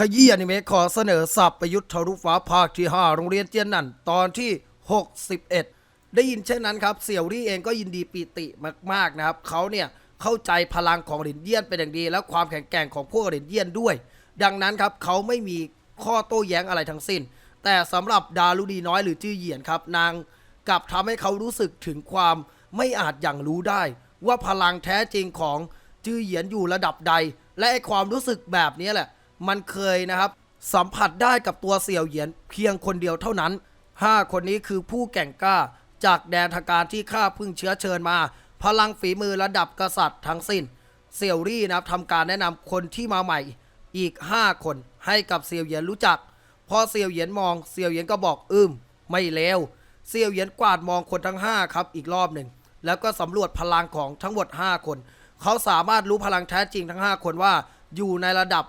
ขยี้อนิเมะขอเสนอสับประยุทธ์ทะลุฟ้าภาคที่ 5 โรงเรียนเจียนนั่นตอนที่ 61 ได้ยินเช่นนั้นครับ เสี่ยวรี่เองก็ยินดีปีติมากๆนะครับ เขาเนี่ยเข้าใจพลังของหลินเยี่ยนเป็นอย่างดี และความแข็งแกร่งของพวกหลินเยี่ยนด้วย ดังนั้นครับเขาไม่มีข้อโต้แย้งอะไรทั้งสิ้น แต่สำหรับดารุดีน้อยหรือจื้อเหยียนครับ นางกลับทำให้เขารู้สึกถึงความไม่อาจอย่างรู้ได้ ว่าพลังแท้จริงของจื้อเหยียนอยู่ระดับใด และไอความรู้สึกแบบนี้แหละ มันเคยนะครับ สัมผัสได้กับตัวเสี่ยวเหยียนเพียงคนเดียวเท่านั้น 5 คนนี้คือผู้แก่งกล้า จากแดนทการที่ข้าพึ่งเชื้อเชิญมา พลังฝีมือระดับกษัตริย์ทั้งสิ้น เสี่ยวรี่นะครับทำการแนะนำคนที่มาใหม่ อีก 5 คนให้กับเสี่ยวเหยียนรู้จัก พอเสี่ยวเหยียนมองเสี่ยวเหยียนก็บอกอืมไม่เลวเสี่ยวเหยียนกวาดมองคนทั้ง 5 ครับอีกรอบหนึ่งแล้วก็สำรวจพลังของทั้งหมด 5 คน เขาสามารถรู้พลังแท้จริงทั้ง 5 คนว่าอยู่ในระดับ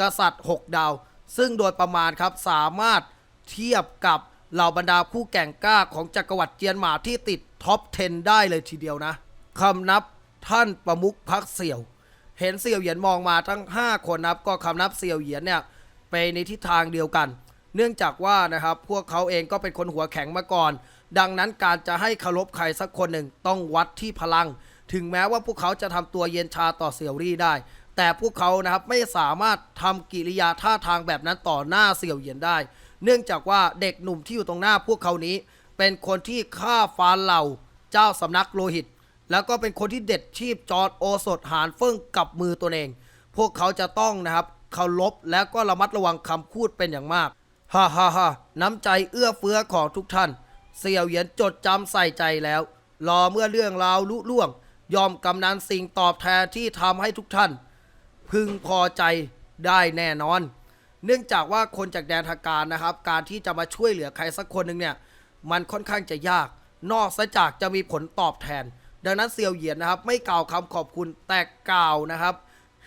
กษัตริย์ 6 ดาว ซึ่งโดยประมาณครับสามารถเทียบกับเหล่าบรรดาผู้แก่งกล้าของจักรวรรดิเจียนหมาที่ติดท็อป 10 ได้เลยทีเดียวนะคำนับท่านประมุขพักเสี่ยว เห็นเสี่ยวเหยียนมองมาทั้ง 5 คนนะครับก็คำนับเสี่ยวเหยียนเนี่ยไปในทิศทางเดียวกัน เนื่องจากว่านะครับพวกเขาเองก็เป็นคนหัวแข็งมาก่อน ดังนั้นการจะให้เคารพใครสักคนหนึ่งต้องวัดที่พลัง ถึงแม้ว่าพวกเขาจะทำตัวเย็นชาต่อเสี่ยวรี่ได้ แต่พวกเขานะครับไม่สามารถทำกิริยาท่าทางแบบนั้นต่อหน้าเสี่ยวเหยียนได้ เนื่องจากว่าเด็กหนุ่มที่อยู่ตรงหน้าพวกเขานี้ เป็นคนที่ฆ่าฟานเหล่าเจ้าสำนักโลหิต แล้วก็เป็นคนที่เด็ดชีพจอดโอสถหานเฟิ่งกับมือตัวเอง พวกเขาจะต้องนะครับเคารพและก็ระมัดระวังคำพูดเป็นอย่างมากฮ่าฮ่าฮ่าน้ำใจเอื้อเฟื้อของทุกท่าน เสี่ยวเหยียนจดจำใส่ใจแล้ว รอเมื่อเรื่องราวลุล่วง ยอมกำนันสิ่งตอบแทนที่ทำให้ทุกท่าน พึงพอใจได้แน่นอน เนื่องจากว่าคนจากแดนทางการนะครับ การที่จะมาช่วยเหลือใครสักคนหนึ่งเนี่ย มันค่อนข้างจะยาก นอกจากจะมีผลตอบแทน ดังนั้นเซียวเหยียนนะครับ ไม่กล่าวคำขอบคุณแต่กล่าวนะครับ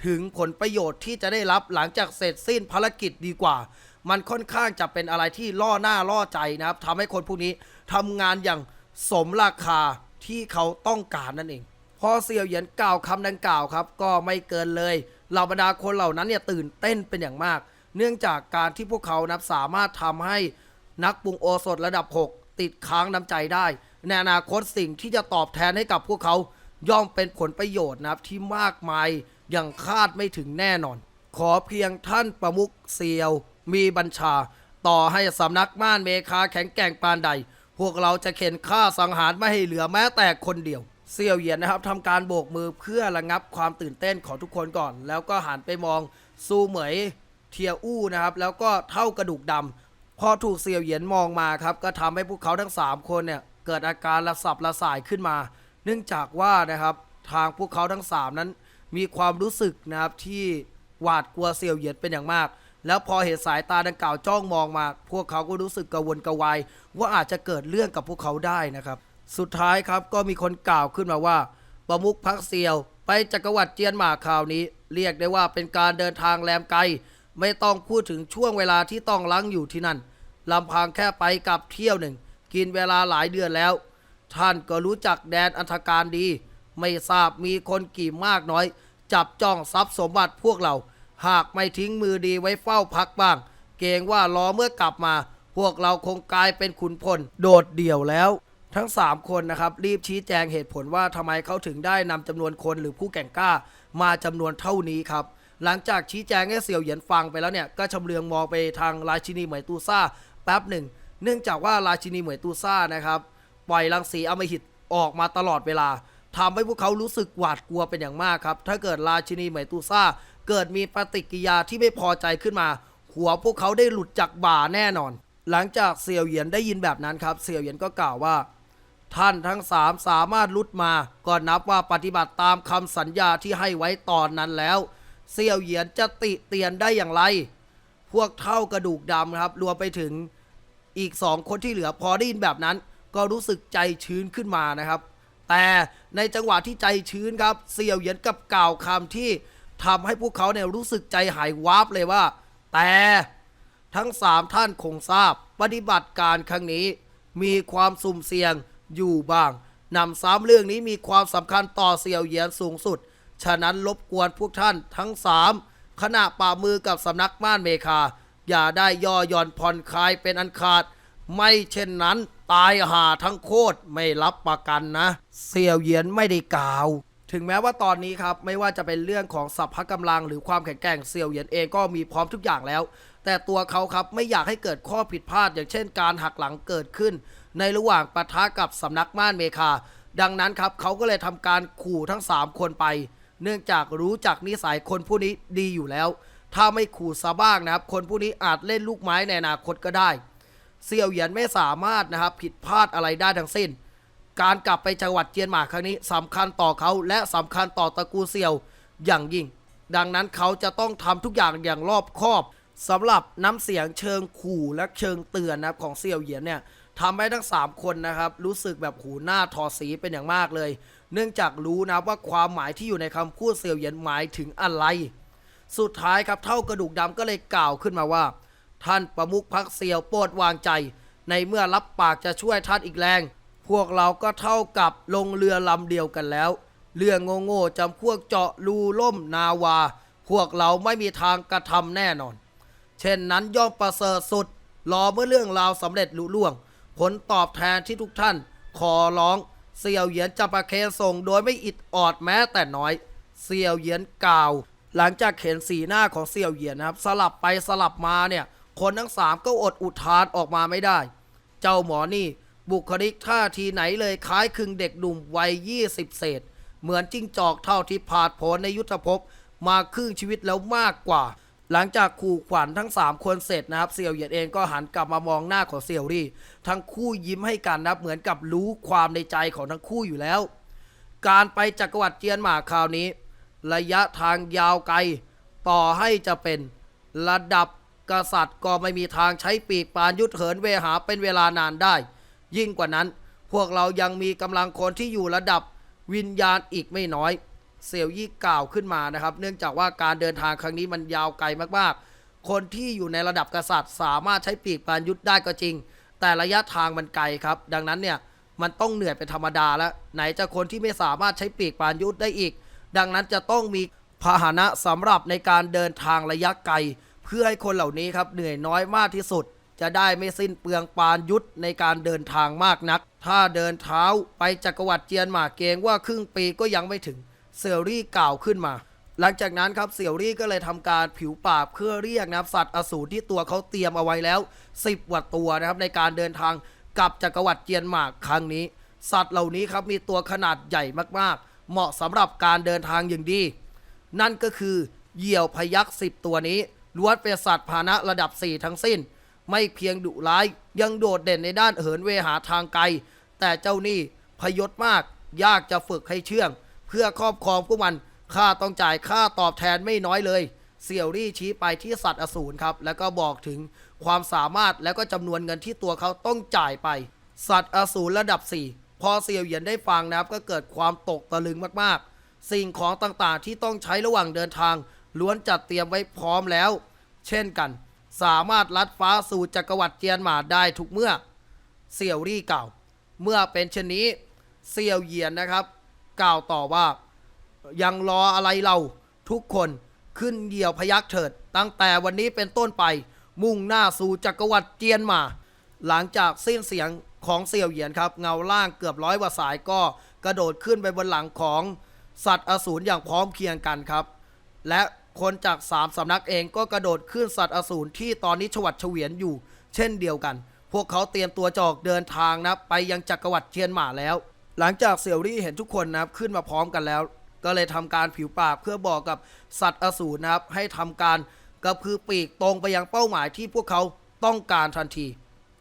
ถึงผลประโยชน์ที่จะได้รับหลังจากเสร็จสิ้นภารกิจดีกว่า มันค่อนข้างจะเป็นอะไรที่ล่อหน้าล่อใจนะครับทำให้คนพวกนี้ทำงานอย่างสมราคาที่เขาต้องการนั่นเองพอเซียวเหยียนกล่าวคำดังกล่าวครับ ก็ไม่เกินเลย เหล่าบรรดาคนเหล่านั้นเนี่ยตื่นเต้นเป็นอย่างมาก เนื่องจากการที่พวกเขานับสามารถทำให้นักปรุงโอสถระดับ 6 ติดค้างน้ำใจได้ ในอนาคตสิ่งที่จะตอบแทนให้กับพวกเขาย่อมเป็นผลประโยชน์นะครับที่มากมายอย่างคาดไม่ถึงแน่นอน ขอเพียงท่านประมุขเซียว มีบัญชา ต่อให้สำนักม่านเมคาแข็งแกร่งปานใด พวกเราจะเข็นฆ่าสังหารไม่ให้เหลือแม้แต่คนเดียว เซียวเหยียนนะครับทำการโบกมือเพื่อระงับความตื่นเต้นของทุกคนก่อน แล้วก็หันไปมองซูเหมยเทียอู้นะครับ แล้วก็เท่ากระดูกดำพอถูกเซียวเหยียนมองมาครับ ก็ทำให้พวกเขาทั้ง 3 คนเนี่ยเกิดอาการระสับระสายขึ้นมา เนื่องจากว่านะครับทางพวกเขาทั้ง 3 นั้น มีความรู้สึกนะครับที่หวาดกลัวเซียวเหยียนเป็นอย่างมาก แล้วพอเห็นสายตาดังกล่าวจ้องมองมา พวกเขาก็รู้สึกกระวนกระวายว่าอาจจะเกิดเรื่องกับพวกเขาได้นะครับ สุดท้ายครับก็มีคนกล่าวขึ้นมาว่า ประมุขพักเซียว ไปจักรวรรดิเจียนหมาคราวนี้ เรียกได้ว่าเป็นการเดินทางแลมไกล ไม่ต้องพูดถึงช่วงเวลาที่ต้องลังอยู่ที่นั่นลำพังแค่ไปกับเที่ยวหนึ่ง กินเวลาหลายเดือนแล้ว ท่านก็รู้จักแดนอันธการดี ไม่ทราบมีคนกี่มากน้อย จับจ้องทรัพย์สมบัติพวกเรา หากไม่ทิ้งมือดีไว้เฝ้าพักบ้าง เกรงว่ารอเมื่อกลับมา พวกเราคงกลายเป็นขุนพลโดดเดี่ยวแล้ว ทั้ง 3 คนนะครับรีบชี้แจงเหตุผลว่าทำไมเขาถึงได้นำจำนวนคนหรือผู้แก่งกล้ามาจำนวนเท่านี้ครับ หลังจากชี้แจงให้เสี่ยวเหยียนฟังไปแล้วเนี่ยก็ชำเลืองมองไปทางราชินีเหมยตูซ่าแป๊บหนึ่ง เนื่องจากว่าราชินีเหมยตูซ่านะครับปล่อยรังสีอมหิตออกมาตลอดเวลาทำให้พวกเขารู้สึกหวาดกลัวเป็นอย่างมากครับ ถ้าเกิดราชินีเหมยตูซ่า เกิดมีปฏิกิริยาที่ไม่พอใจขึ้นมา หัวพวกเขาได้หลุดจากบ่าแน่นอน หลังจากเสี่ยวเหยียนได้ยินแบบนั้นครับ เสี่ยวเหยียนก็กล่าวว่า ท่านทั้งสามสามารถลุดมา ก็นับว่าปฏิบัติตามคำสัญญาที่ให้ไว้ตอนนั้นแล้วเสี่ยวเหยียนจะติเตียนได้อย่างไร พวกเท่ากระดูกดำครับ รวมไปถึงอีกสองคนที่เหลือพอได้ยินแบบนั้น ก็รู้สึกใจชื้นขึ้นมานะครับ แต่ในจังหวะที่ใจชื้นครับเสี่ยวเหยียนกับกล่าวคำที่ทำให้พวกเขาเนี่ยรู้สึกใจหายวาบเลยว่า แต่ทั้งสามท่านคงทราบ ปฏิบัติการครั้งนี้มีความสุ่มเสี่ยง อยู่บ้างนำซ้ำเรื่องนี้มีความสำคัญต่อเสี่ยวเหยียนสูงสุด ฉะนั้นรบกวนพวกท่านทั้งสามขณะป่ามือกับสำนักม่านเมคา อย่าได้ย่อหย่อนผ่อนคลายเป็นอันขาด ไม่เช่นนั้นตายหาทั้งโคตรไม่รับประกันนะ เสี่ยวเหยียนไม่ได้กล่าว ถึงแม้ว่าตอนนี้ครับไม่ว่าจะเป็นเรื่องของสัพพะกำลังหรือความแข็งแกร่งเสี่ยวเหยียนเองก็มีพร้อมทุกอย่างแล้ว แต่ตัวเขาครับไม่อยากให้เกิดข้อผิดพลาดอย่างเช่น การหักหลังเกิดขึ้น ในระหว่างปะทะกับสำนักม่านเมคา ดังนั้นครับเขาก็เลยทำการขู่ทั้ง 3 คนไป เนื่องจากรู้จักนิสัยคนผู้นี้ดีอยู่แล้ว ถ้าไม่ขู่ซะบ้างนะครับ คนผู้นี้อาจเล่นลูกไม้ในอนาคตก็ได้เสี่ยวเหยียนไม่สามารถนะครับผิดพลาดอะไรได้ทั้งสิ้น การกลับไปจังหวัดเจียนหมาครั้งนี้สำคัญต่อเขาและสำคัญต่อตระกูลเสี่ยวอย่างยิ่ง ดังนั้นเขาจะต้องทำทุกอย่างอย่างรอบคอบสำหรับน้ำเสียงเชิงขู่และเชิงเตือนนะครับของเสี่ยวเหยียนเนี่ย ทำให้ทั้ง 3 คนนะครับ รู้สึกแบบหูหน้าทอสีเป็นอย่างมากเลย เนื่องจากรู้นะว่าความหมายที่อยู่ในคำพูดเสี่ยวเหยียนหมายถึงอะไร สุดท้ายครับเท่ากระดูกดำก็เลยกล่าวขึ้นมาว่า ท่านประมุขพักเสี่ยวโปรดวางใจ ในเมื่อรับปากจะช่วยท่านอีกแรง พวกเราก็เท่ากับลงเรือลำเดียวกันแล้ว เรืองโง่ๆจำพวกเจาะรูล่มนาวา พวกเราไม่มีทางกระทำแน่นอน เช่นนั้นย่อมประเสริฐสุดรอเมื่อเรื่องราวสำเร็จลุล่วง ผลตอบแทนที่ทุกท่าน ขอร้อง เสี่ยวเหยียนจะประเคนส่งโดยไม่อิดออดแม้แต่น้อย เสี่ยวเหยียนกล่าว หลังจากเห็นสีหน้าของเสี่ยวเหยียนนะครับ สลับไปสลับมาเนี่ย คนทั้งสามก็อดอุทานออกมาไม่ได้ เจ้าหมอนี่ บุคลิกท่าทีไหนเลยคล้ายคลึงเด็กหนุ่มวัย20เศษ เหมือนจิ้งจอกเท่าที่ผาดผนในยุทธภพมาครึ่งชีวิตแล้วมากกว่า หลังจากขู่ขวัญทั้ง 3 คนเสร็จนะครับเสี่ยวเหยียนเองก็หันกลับมามองหน้าของเสี่ยวรี่ ทั้งคู่ยิ้มให้กันนะครับเหมือนกับรู้ความในใจของทั้งคู่อยู่แล้ว การไปจักรวรรดิเจียนหมาคราวนี้ ระยะทางยาวไกล ต่อให้จะเป็นระดับกษัตริย์ก็ไม่มีทางใช้ปีกปานยุทธเหินเวหาเป็นเวลานานได้ ยิ่งกว่านั้น พวกเรายังมีกำลังคนที่อยู่ระดับวิญญาณอีกไม่น้อย เสี่ยวยี่กล่าวขึ้นมานะครับ เนื่องจากว่าการเดินทางครั้งนี้มันยาวไกลมากๆ คนที่อยู่ในระดับกษัตริย์ สามารถใช้ปีกปานยุทธได้ก็จริง แต่ระยะทางมันไกลครับ ดังนั้นเนี่ยมันต้องเหนื่อยเป็นธรรมดาแล้ว ไหนจะคนที่ไม่สามารถใช้ปีกปานยุทธได้อีก ดังนั้นจะต้องมีพาหนะสำหรับในการเดินทางระยะไกล เพื่อให้คนเหล่านี้ครับเหนื่อยน้อยมากที่สุด จะได้ไม่สิ้นเปลืองปานยุทธในการเดินทางมากนัก ถ้าเดินเท้าไปจักรวรรดิเจียนหมาเกงว่าครึ่งปีก็ยังไม่ถึง เสี่ยวรี่กล่าวขึ้นมา หลังจากนั้นครับเสี่ยวรี่ก็เลยทำการผิวปากเพื่อเรียกนะครับสัตว์อสูรที่ตัวเขาเตรียมเอาไว้แล้ว 10กว่าตัวนะครับในการเดินทางกลับจักรวรรดิเจียนหมากครั้งนี้ สัตว์เหล่านี้ครับมีตัวขนาดใหญ่มากๆ เหมาะสำหรับการเดินทางอย่างดี นั่นก็คือเหยี่ยวพยักษ์สิบตัวนี้ล้วนเป็นสัตว์พาหนะระดับ 4 ทั้งสิ้น ไม่เพียงดุร้ายยังโดดเด่นในด้านเหินเวหาทางไกล แต่เจ้านี่พยศมากยากจะฝึกให้เชื่อง เพื่อครอบครองพวกมันข้าต้องจ่ายค่าตอบแทนไม่น้อยเลยเสี่ยวรี่ชี้ไปที่สัตว์อสูรครับ แล้วก็บอกถึงความสามารถและก็จำนวนเงินที่ตัวเขาต้องจ่ายไป สัตว์อสูรระดับ 4 พอเสี่ยวเหยียนได้ฟังนะครับ ก็เกิดความตกตะลึงมากๆ สิ่งของต่างๆที่ต้องใช้ระหว่างเดินทาง ล้วนจัดเตรียมไว้พร้อมแล้ว เช่นกัน สามารถลัดฟ้าสู่จักรวรรดิเจียนหมาได้ทุกเมื่อเสี่ยวรี่เก่า เมื่อเป็นเช่นนี้เสี่ยวเหยียนนะครับ กล่าวต่อว่า ยังรออะไรเราทุกคนขึ้นเหยี่ยวพยักเถิด ตั้งแต่วันนี้เป็นต้นไป มุ่งหน้าสู่จักรวรรดิเจียนหมา หลังจากสิ้นเสียงของเสี่ยวเหยียนครับเงาล่างเกือบร้อยกว่าสายก็กระโดดขึ้นไปบนหลังของสัตว์อสูรอย่างพร้อมเพรียงกันครับ และคนจากสามสำนักเองก็กระโดดขึ้นสัตว์อสูรที่ตอนนี้ฉวัดเฉวียนอยู่ เช่นเดียวกัน พวกเขาเตรียมตัวจะออกเดินทางนะไปยังจักรวรรดิเทียนหมาแล้ว หลังจากเสี่ยวรี่เห็นทุกคนนะครับขึ้นมาพร้อมกันแล้ว ก็เลยทำการผิวปากเพื่อบอกกับสัตว์อสูรนะครับให้ทำการกระพือปีกตรงไปยังเป้าหมายที่พวกเขาต้องการทันที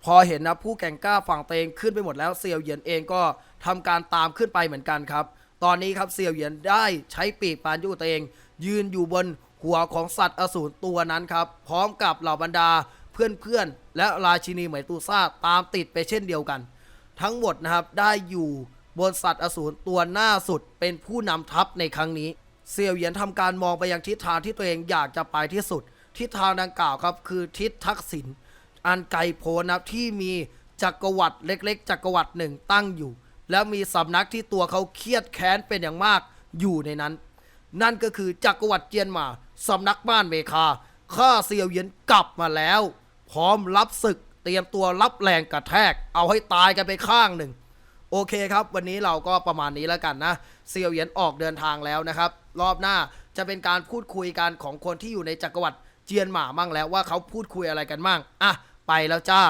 พอเห็นนะผู้แก่งกล้าฝั่งเตงขึ้นไปหมดแล้วเซียวเหยียนเองก็ทำการตามขึ้นไปเหมือนกันครับ ตอนนี้ครับเซียวเหยียนได้ใช้ปีกปานยุตัวเองยืนอยู่บนหัวของสัตว์อสูรตัวนั้นครับ พร้อมกับเหล่าบรรดาเพื่อนๆและราชินีเหมยตูซ่าตามติดไปเช่นเดียวกัน ทั้งหมดนะครับได้อยู่ บนสัตว์อสูรตัวหน้าสุดเป็นผู้นำทัพในครั้งนี้ เซียวเหยียนทำการมองไปยังทิศทางที่ตัวเองอยากจะไปที่สุด ทิศทางดังกล่าวครับคือทิศทักษิณอันไกลโพ้นนะครับที่มีจักรวรรดิเล็กๆ จักรวรรดิหนึ่งตั้งอยู่ แล้วมีสำนักที่ตัวเขาเครียดแค้นเป็นอย่างมากอยู่ในนั้น นั่นก็คือจักรวรรดิเจียนหมาสำนักบ้านเมคาข้าเซียวเหยียนกลับมาแล้ว พร้อมรับศึกเตรียมตัวรับแรงกระแทก เอาให้ตายกันไปข้างหนึ่ง โอเคครับ วันนี้เราก็ประมาณนี้แล้วกันนะเซียวเหยียนออกเดินทางแล้วนะครับ รอบหน้าจะเป็นการพูดคุยกันของคนที่อยู่ในจักรวรรดิเจียนหมามั่งแล้วว่าเขาพูดคุยอะไรกันมั่งอะไปแล้วจ้า